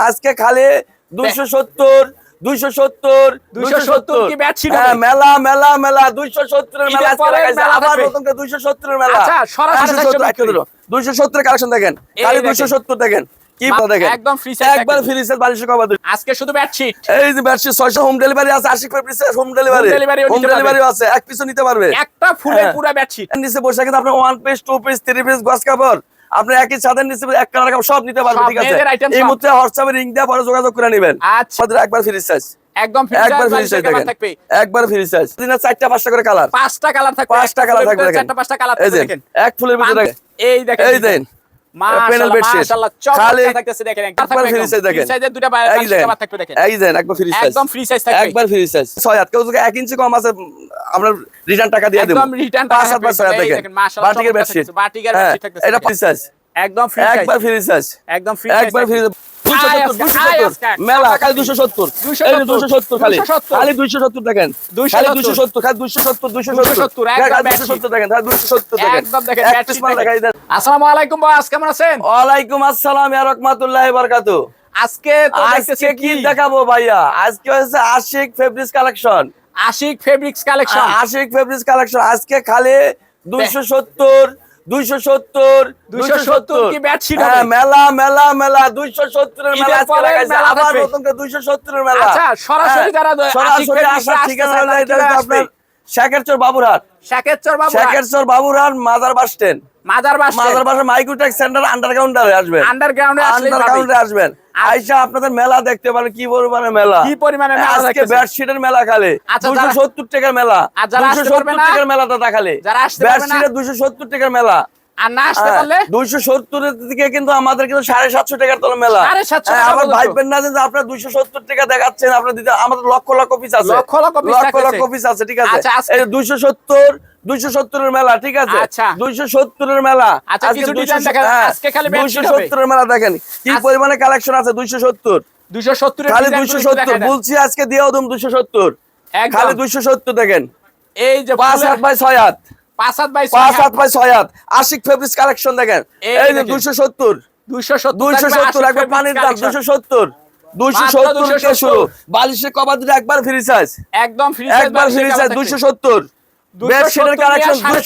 আজকে খালি দুইশো সত্তর দুইশো সত্তর 270 কি bedsheet হ্যাঁ, মেলা মেলা মেলা দুইশো সত্তরের মেলা আবার নতুন করে দুইশো সত্তরের মেলা। আচ্ছা, সরাসরি 270 চারশো বিক্রি। দুইশো সত্তর কালেকশন দেখেন। খালি দুইশো সত্তর দেখেন। কি দেখেন? একদম free size একবার ফ্রি সেল বালিশের কভার আজকে শুধু বেডশিট এই যে ব্যাটসি ছয়শো হোম ডেলিভারি আছে আশি হোম ডেলিভারি হোম ডেলিভারি আছে এক নিতে পারবে। একটা হ্যাঁ। পুরো বেডশিট নিচে বসে কিন্তু আপনার one piece two piece three piece গস কাপড় আপনি একই ছাদের নিচে এক কালার সব নিতে পারবেন ঠিক আছে? এই মুহূর্তে হোয়াটসঅ্যাপে রিং দিয়ে পরে যোগাযোগ করে নেবেন। আচ্ছা। একবার ফ্রি সাইজ একদম একবার ফ্রি সাইজ থাকবে? একবার ফ্রি সাইজ দিনে চারটা পাঁচটা করে কালার পাঁচটা কালার থাকবে। পাঁচটা কালার থাকবে চারটা পাঁচটা কালার এই দেখেন। এক ফুলের ভিতরে এই দেখেন এই দেখেন। আমরা রিটার্ন টাকা দিয়ে দেব। একদম হ্যাঁ। ফ্রি একদম ফ্রি একবার ফ্রি একদম ফ্রি একবার ফ্রি আজকে, দুশো আয় সত্তর। মেলা খালি দুশো সত্তর। দুশো সত্তর খালি। খালি দুশো সত্তর দেখেন। খালি দুশো সত্তর খালি দুশো সত্তর দুশো সত্তর। দুশো সত্তর দেখেন দুশো সত্তর দেখেন। একদম দেখেন এক bedsheet piece মাল দেখেন। দেখাই দেন। আসসালামু আলাইকুম বস কেমন আছেন? ওয়ালাইকুম আসসালাম ইয়া রাহমাতুল্লাহি বারাকাতু। আজকে তো দেখতেছি কি দেখাবো ভাইয়া? আজকে হচ্ছে Ashik fabrics collection Ashik fabrics collection Ashik fabrics collection আজকে খালি দুইশো সত্তর দুইশো সত্তর 270 কি bedsheet হ্যাঁ মেলা মেলা মেলা দুইশো সত্তরের মেলা লাগাইছে। মেলা আবার। নতুন করে দুইশো সত্তরের মেলা। আচ্ছা, সরাসরি হ্যাঁ, যারা সরাসরি আসা ঠিকানা আপনার Shekherchar Baburhat. Shekherchar Baburhat. Madar bus stand. Madar bus Microtech centre আন্ডারগ্রাউন্ডে আসবেন। আন্ডারগ্রাউন্ডে আন্ডারগ্রাউন্ডে আসবেন। আইসা আপনাদের মেলা দেখতে পারেন কি পরিমাণে মেলা? কি পরিমাণে আজকে বেডশিটের মেলা খালি। আচ্ছা, দুশো সত্তর টাকার মেলা। দুশো সত্তর টাকার মেলাটা দেখালে। যারা আসতে পারবে না? বেডশিটের দুশো সত্তর টাকার মেলা। আর না আসতে পারলে? দুইশো সত্তরের দিকে কিন্তু আমাদের কিন্তু সাড়ে সাতশো টাকার তলে মেলা। 750 হ্যাঁ, আবার ভাইবেন না যে আপনার দুইশো সত্তর টাকা দেখাচ্ছেন আপনার দিতে আমাদের লক্ষ লক্ষ পিস আছে। লক্ষ লক্ষ পিস আছে ঠিক আছে? আচ্ছা, দুইশো সত্তর দুইশো সত্তরের মেলা ঠিক আছে? আচ্ছা। দুইশো সত্তরের মেলা। আচ্ছা, আজকে কিছু 270 design দেখা- হ্যাঁ, আজকে খালি bedsheet 270 এর মেলা দেখেন কি আজ- কালেকশন আছে? দুইশো সত্তর। 270 এর খালি দুইশো সত্তর। বলছি আজকে তুমি দুইশো সত্তর। খালি দুইশো সত্তর দেখেন। এই যে পাঁচ হাত বাই ছয় হাত। পাঁচ হাত বাই পাঁচ হাত। বাই ছয় হাত। আশিক ফেব্রিক্স কালেকশন দেখেন। এই যে দুইশো সত্তর। 270 দুইশো সত্তর একবার পানির দাম। দুইশো সত্তর। দুইশো সত্তর 270 থেকে শুরু বালিশের কভার একবার ফ্রি সাইজ একদম ফ্রি একবার ফ্রি সাইজ দুইশো সত্তর। 270 বেডশিটের কালেকশন নিয়ে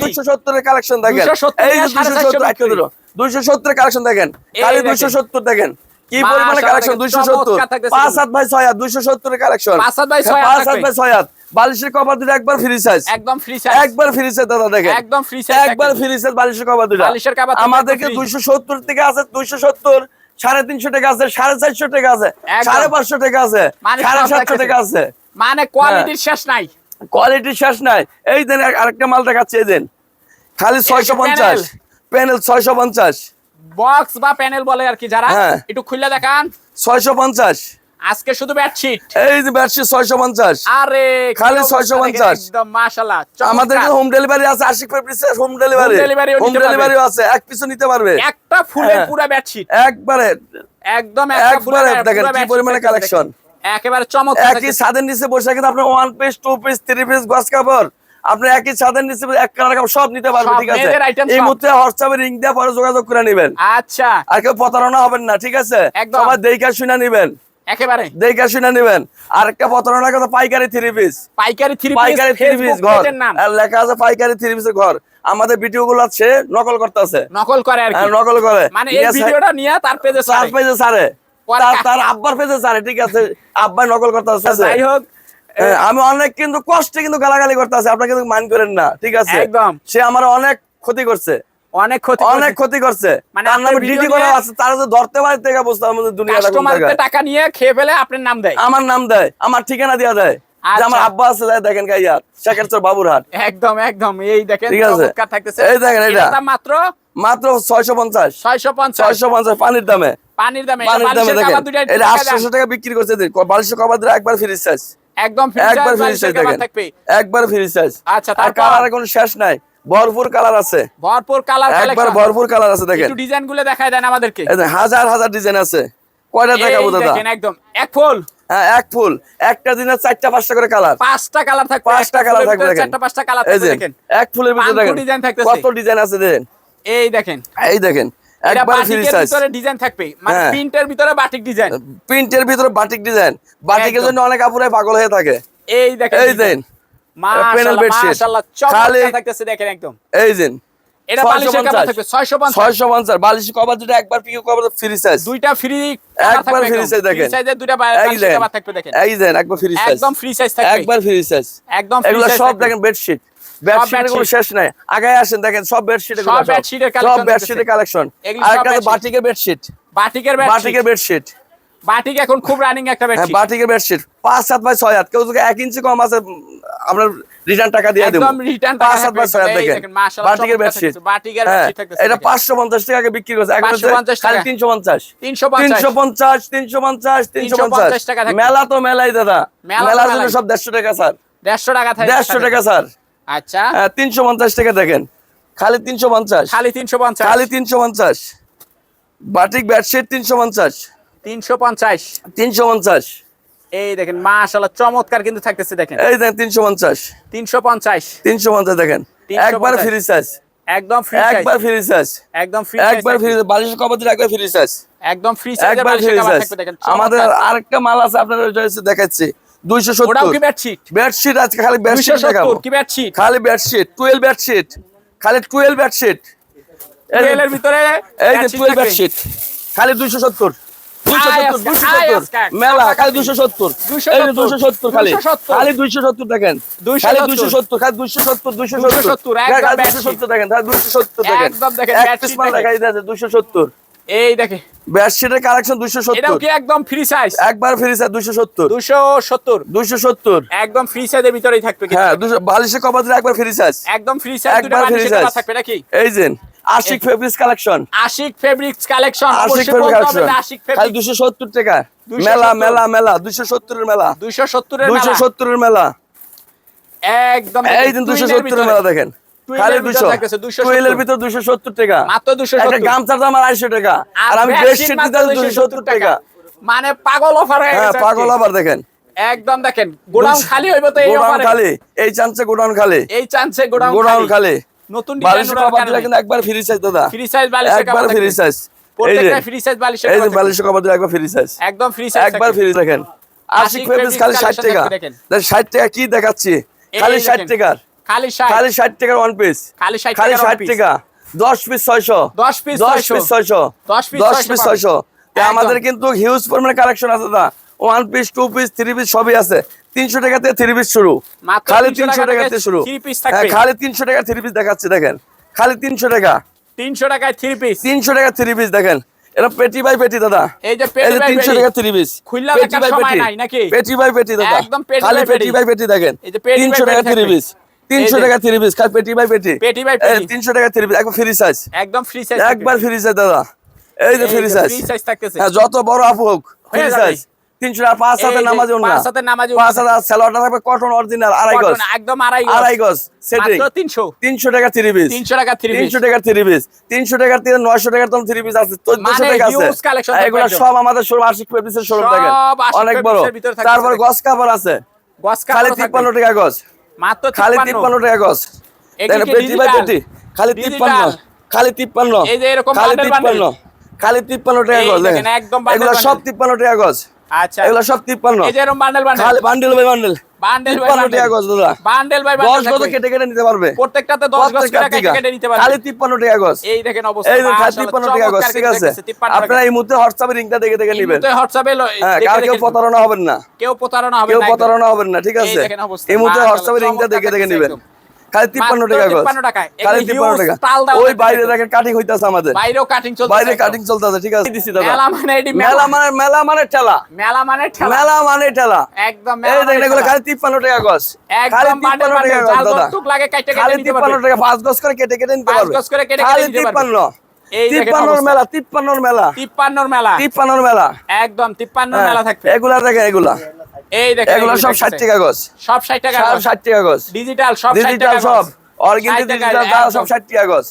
দুইশো 450 সত্তর সত্তরের কালেকশন দেখেন। এই 450 সত্তর সত্তরের কালেকশন দেখেন। খালি দেখেন। সত্তর দেখেন। কি পরিমাণে কালেকশন দেখেন, সত্তর। পাঁচ কিন্তু। বাই ছয় হাত দুইশো সত্তরের কালেকশন পাঁচ হাত বাই ছয় হাত পাঁচ হাত থাকবে। বাই ছয় হাত। বালিশের কভার দুটো একবার ফ্রি সাইজ একদম ফ্রি সাইজ একবার ফ্রি সাইজ দাদা দেখেন। একদম free size একবার ফ্রি সাইজ বালিশের কভার দুটো। বালিশের দুটো আমাদেরকে একদম free। দুইশো সত্তর থেকে আছে দুইশো সত্তর সাড়ে তিনশো টাকা আছে সাড়ে চারশো টাকা আছে। সাড়ে পাঁচশো টাকা আছে মানে সাড়ে সাতশো। টাকা আছে। মানে কোয়ালিটির শেষ নাই। কোয়ালিটি শেষ নাই। এই দেন আরেকটা মাল দেখাচ্ছে এই দেন। খালি ছয়শো পঞ্চাশ। প্যানেল ছয়শো পঞ্চাশ। বক্স বা প্যানেল বলে আর কি যারা হ্যাঁ। একটু খুলে দেখান। ছয়শো পঞ্চাশ। আজকে শুধু বেডশিট এই যে বেডশিট ছয়শো পঞ্চাশ। আরে খালি কি অবস্থা 650 দেখেন, একদম মাশাআল্লাহ আমাদের হোম ডেলিভারি আছে Ashik fabrics home delivery home. ডেলিভারিও আছে এক পিছু নিতে পারবে। একটা ফুলের। পুরো বেডশিট একবারে। একদম একবারে দেখেন কি পরিমাণে কালেকশন। একেবারে চমৎকার একই ছাদের নিচে বসে কিন্তু আপনার one piece two piece three piece গস কাপড়। আপনি একই ছাদের নিচে এক কালার কাপড় সব নিতে পারবেন ঠিক আছে? এই। মুহূর্তে হোয়াটসঅ্যাপে রিং দিয়ে পরে যোগাযোগ করে নেবেন। আচ্ছা। আর কেউ প্রতারণা হবেন না ঠিক আছে? সবাই শুনে নেবেন। একেবারে। দেখা শুনে নেবেন। আর একটা প্রতারণা কথা পাইকারি থ্রি পিস পাইকারি থ্রি পাইকারি থ্রি পিস ঘর। লেখা আছে পাইকারি থ্রি পিসের ঘর। আমাদের ভিডিও গুলো আছে নকল করতে আছে নকল করে নকল করে। মানে এই ভিডিওটা নিয়ে তার পেজে চার পেজে সারে তার আব্বার পেজে ঠিক আছে। নকল করতে আছে যাই হোক আমি অনেক কিন্তু কষ্টে কিন্তু গালাগালি করতে আছে আপনারা কিন্তু মান করেন না ঠিক আছে? একদম। সে আমার অনেক ক্ষতি করছে। অনেক ক্ষতি অনেক ক্ষতি করছে। মানে তার নামে video করা আছে তারা যদি ধরতে পারে থেকে বুঝতে আমাদের দুনিয়াটা কোন টাকা নিয়ে খেয়ে ফেলে আপনার নাম দেয়। আমার নাম দেয় আমার ঠিকানা দিয়া দেয়। আচ্ছা। আমার আব্বা আছে দেখেন গাইয়া শেখের চর বাবুরহাট। একদম একদম এই দেখেন ঠিক চমৎকার থাকতেছে। এই দেখেন এটা। মাত্র মাত্র ছয়শো পঞ্চাশ। ছয়শো পঞ্চাশ। ছয়শো পঞ্চাশ পানির দামে। পানির দামে পানির দামে দেখেন। এটা আটশোশো টাকা বিক্রি করছে। বালিশের কভার দিলে একবার ফ্রি সাইজ একদম একবার ফ্রি সাইজ দেখেন। একবার ফ্রি সাইজ আচ্ছা, আর তারপর? কোনো শেষ নাই। ভরপুর কালার আছে। ভরপুর কালার একবার ভরপুর কালার আছে দেখেন। একটু ডিজাইনগুলো দেখায় দেন আমাদেরকে। হাজার হাজার ডিজাইন আছে। কয়টা দেখাবো দাদা? একদম। এক ফুল। হ্যাঁ এক ফুল। একটা দিনে চারটা পাঁচটা করে কালার পাঁচটা কালার থাকবে। পাঁচটা কালার থাকবে দেখেন। চারটা পাঁচটা কালার থাকবে দেখেন। এক ফুলের ভিতরে পাঁচশো দেখেন। কত ডিজাইন আছে দেখেন। এই দেখেন। এই দেখেন একবার ফ্রি সাইজ ভিতরে ডিজাইন থাকবে। মানে হ্যাঁ। প্রিন্টের ভিতরে বাটিক ডিজাইন প্রিন্টের ভিতরে বাটিক ডিজাইন বাটিকের। জন্য অনেক আপুরাই পাগল হয়ে থাকে। এই দেখেন এই দেন panel মাশাআল্লাহ bedsheet। মাশাআল্লাহ চমৎকার থাকতেছে দেখেন একদম। এই দিন এটা বালিশের কাপড় থাকবে 650 ছয়শো পঞ্চাশ। বালিশ কভার একবার পিকো কভার ফ্রি সাইজ দুইটা ফ্রি একবার free size দেখেন। সাইজের দুইটা বালিশের দেন থাকবে দেখেন। এই দেন একবার ফ্রি সাইজ একদম ফ্রি সাইজ থাকবে। একবার ফ্রি সাইজ একদম এগুলো সব। দেখেন বেডশিট কোনো শেষ নাই। আগায় আসেন দেখেন সব বেডশিটের কালেকশন। বাটিকের বেডশিট বাটিকের বেডশিট বাটিকের বেডশিট বাটিক এখন খুব রানিং একটা হ্যাঁ বেডশিট বাটিকের বেডশিট পাঁচ সাত বাই ছয় হাত। কেউ যদি ইঞ্চি কম আছে আমরা রিটার্ন টাকা দিয়ে দেবো। একদম রিটার্ন পাঁচ সাত বাই ছয় হাত দেখেন। বাটিকের বেডশিট বাটিকের হ্যাঁ বেডশিট থাকতেছে এটা পাঁচশো পঞ্চাশ টাকা বিক্রি করছে। এখন হচ্ছে 550 তিনশো পঞ্চাশ। 350 তিনশো পঞ্চাশ তিনশো পঞ্চাশ তিনশো 350 পঞ্চাশ টাকা মেলা তো মেলাই দাদা। মেলা মেলার জন্য সব দেড়শো টাকা স্যার। 150 টাকা থাকে দেড়শো টাকা স্যার। আচ্ছা। হ্যাঁ তিনশো পঞ্চাশ টাকা দেখেন। খালি তিনশো পঞ্চাশ। খালি 350 খালি তিনশো পঞ্চাশ। বাটিক বেডশিট তিনশো পঞ্চাশ। 350 তিনশো পঞ্চাশ। এই দেখেন মাশাআল্লাহ চমৎকার কিন্তু থাকতেছে দেখেন। এই দেখেন তিনশো পঞ্চাশ। 350 তিনশো পঞ্চাশ দেখেন। একবার ফ্রি সাইজ একদম ফ্রি সাইজ একবার ফ্রি সাইজ একদম ফ্রি একবার ফ্রি বালিশ কভার দিলে একবার ফ্রি সাইজ একদম ফ্রি সাইজের একবার ফ্রি সাইজ আমাদের। আরেকটা মাল আছে আপনাদের দেখাচ্ছি। দুইশো সত্তর। বেডশিট বেডশিট আজকে খালি বেডশিট দেখাবো। বেডশিট খালি বেডশিট টুয়েলভ বেডশিট খালি টুয়েলভ বেডশিট এর ভিতরে এই যে টুয়েলভ বেডশিট খালি দুইশো সত্তর। মেলা খালি দুইশো সত্তর। 270 এই যে দুইশো সত্তর খালি। খালি দুইশো সত্তর দেখেন। 270 খালি দুইশো সত্তর। খালি দুইশো সত্তর দুইশো সত্তর। দুইশো সত্তর দেখেন দুইশো সত্তর দেখেন। দুইশো সত্তর। এই দেখে। বেডশিটের কালেকশন দুইশো এটাও কি একদম ফ্রি সাইজ একবার ফ্রি স্যার দুইশো সত্তর। 270 একদম ফ্রি সাইজের ভিতরেই থাকবে হ্যাঁ দুশো বালিশের কভার একবার ফ্রি সাইজ একদম ফ্রি সাইজ দুটো বালিশের কাভার থাকবে নাকি? এই যে Ashik fabrics collection Ashik fabrics collection Ashik অবশ্যই ফেব্রিক বলতে হবে কালেকশন যে আশিক খালি ফেব্রিক দুশো সত্তর টাকা। 270 মেলা মেলা মেলা। দুশো সত্তরের মেলা। 270 এর মেলা। সত্তরের মেলা। একদম এই দিন দুশো টুইনের সত্তরের ভিতরে। মেলা দেখেন। খালি ভিতরে দুশো। থাকতেছে 270 টুয়েলের ভিতর দুশো সত্তর টাকা। মাত্র 270 একটা গামছার দাম আর আড়াইশো টাকা। আর আমি ড্রেস শিট মাত্র দিতে টাকা। মানে পাগল অফার হয়ে হ্যাঁ গেছে পাগল আজকে। দেখেন। একদম দেখেন গোডাউন খালি হইব তো এই গোডাউন খালি এই চান্সে গোডাউন খালি। এই চান্সে গোডাউন গোডাউন খালি। নতুন ডিজাইন কভার কিন্তু একবার ফ্রি সাইজ দাদা। ফ্রি সাইজ বালিশের একবার ফ্রি সাইজ প্রত্যেকটা ফ্রি সাইজ বালিশের এই যে বালিশ কভার দিলে একবার ফ্রি সাইজ একদম ফ্রি সাইজ একবার ফ্রি দেখেন। আশিক ফেব্রিক্স খালি টাকা। দেখেন। টাকা কি দেখাচ্ছি? খালি ষাট দেখেন। খালি 60 খালি ষাট টাকার ওয়ান পিস খালি 60 খালি টাকার ষাট one piece। টাকা। দশ পিস ছয়শো। 10 পিস দশ পিস ছয়শো। 10 পিস দশ পিস পাবেন। ছয়শো। আমাদের কিন্তু হিউজ পরিমাণে কালেকশন আছে দাদা one piece two piece three piece সবই আছে। তিনশো টাকা থেকে থ্রি পিস শুরু। খালি তিনশো টাকা থেকে শুরু। হ্যাঁ। খালি তিনশো টাকা থ্রি পিস দেখাচ্ছে দেখেন। খালি তিনশো টাকা। 300 টাকায় 3 পিস তিনশো টাকা থ্রি পিস দেখেন। এটা পেটি বাই পেটি দাদা। এই যে তিনশো টাকা থ্রি পিস পেটি বাই পেটি পেটি বাই পেটি দাদা। খালি পেটি। বাই পেটি দেখেন। তিনশো টাকা থ্রি পিস তিনশো এই যে। টাকা থ্রি পিস খালি পেটি বাই পেটি। পেটি বাই পেটি। তিনশো টাকা থ্রি পিস ফ্রি সাইজ একদম ফ্রি সাইজ একবার ফ্রি সাইজ দাদা। এই যে ফ্রি সাইজ ফ্রি সাইজ থাকতেছে। হ্যাঁ যত বড় আপু হোক ফ্রি সাইজ তিনশো টাকা পাঁচ হাতে নামাজ পাঁচ হাতের নামাজে পাঁচ হাজার স্যালোয়ারটা থাকবে কটন অরিজিনাল আড়াই গজ। কটন একদম আড়াই আড়াই গজ সেটিং মাত্র 300 তিনশো টাকা থ্রি পিস 300 টাকা 3 তিনশো থ্রি পিস তিনশো টাকার থেকে নয়শো টাকার তখন থ্রি পিস আছে। চোদ্দশো মানে টাকা আছে। এগুলো সব আমাদের শোরুম আশিক ফেব্রিক্সের শোরুম সব অনেক বড়। তারপর। গস কাপড় আছে। গস খালি তিপ্পান্ন টাকা গজ মাত্র খালি 53 তিপ্পান্ন টাকা গজ পেটি বাই? পেটি খালি? তিপ্পান্ন খালি তিপ্পান্ন খালি তিপ্পান্ন খালি তিপ্পান্ন টাকা গজ দেখেন, এগুলো সব। তিপ্পান্ন টাকা গজ আচ্ছা। এগুলো সব তিপ্পান্ন। Bundle bundle. By bundle. Bundle by টাকা গজ দাদা। বান্ডেল বাই বান্ডেল গজ কেটে কেটে নিতে পারবে? প্রত্যেকটাতে 10 গজ কেটে কেটে নিতে পারবে। খালি তিপ্পান্ন টাকা গজ। এই দেখেন অবস্থা এই যে খালি মাশাআল্লাহ, তিপ্পান্ন টাকা গজ ঠিক আছে। দেখতেছে, 53 টাকা। আপনারা এই মুহূর্তে হোয়াটসঅ্যাপে লিঙ্কটা দেখে দেখে এই নেবেন। মুহূর্তে হোয়াটসঅ্যাপে ল- হ্যাঁ দেখে কার কেউ নিবেন। প্রতারণা হবেন না। কেউ প্রতারণা হবে কেউ না একদম। প্রতারণা হবেন না ঠিক আছে। এই মুহূর্তে হোয়াটসঅ্যাপে লিঙ্কটা দেখে দেখে নিবেন। নেবেন। খালি তিপ্পান্ন মাত্র টাকা গজ 53 টাকায়। খালি এগুলি তিপ্পান্ন huge টাকা। ওই বাইরে দেখেন কাটিং হইতাছে আমাদের। বাইরেও কাটিং চলছে বাইরে কাটিং চলতেছে ঠিক আছে? দিছি দাদা মেলা মানে এটি মেলা। মানে মেলা মানে ঠেলা। মেলা মানে ঠেলা। মেলা মানে ঠেলা। একদম এই দেখেন মানে এগুলো খালি তিপ্পান্ন টাকা গজ খালি একদম বান্ডেল তিপ্পান্ন টাকা বান্ডেল গজ দাদা। যতটুক লাগে কাটে কেটে নিতে পারবে। টাকা পাঁচ গজ করে কেটে কেটে নিতে পাঁচ পারবে। গজ করে কেটে কেটে নিতে পারবে। দেখেন তিপ্পান্নর মেলা তিপ্পান্নর মেলা। 53 মেলা। তিপ্পান্নর মেলা। একদম 53 হ্যাঁ, মেলা থাকবে। এগুলা দেখেন এগুলা। এই দেখেন এগুলো সব ষাট থাকতেছে। টাকা গজ। সব 60 টাকা সব ষাট টাকা গজ। ডিজিটাল সব 60 টাকা গজ। অরিজিনাল ডিজিটাল সব ষাট টাকা গজ।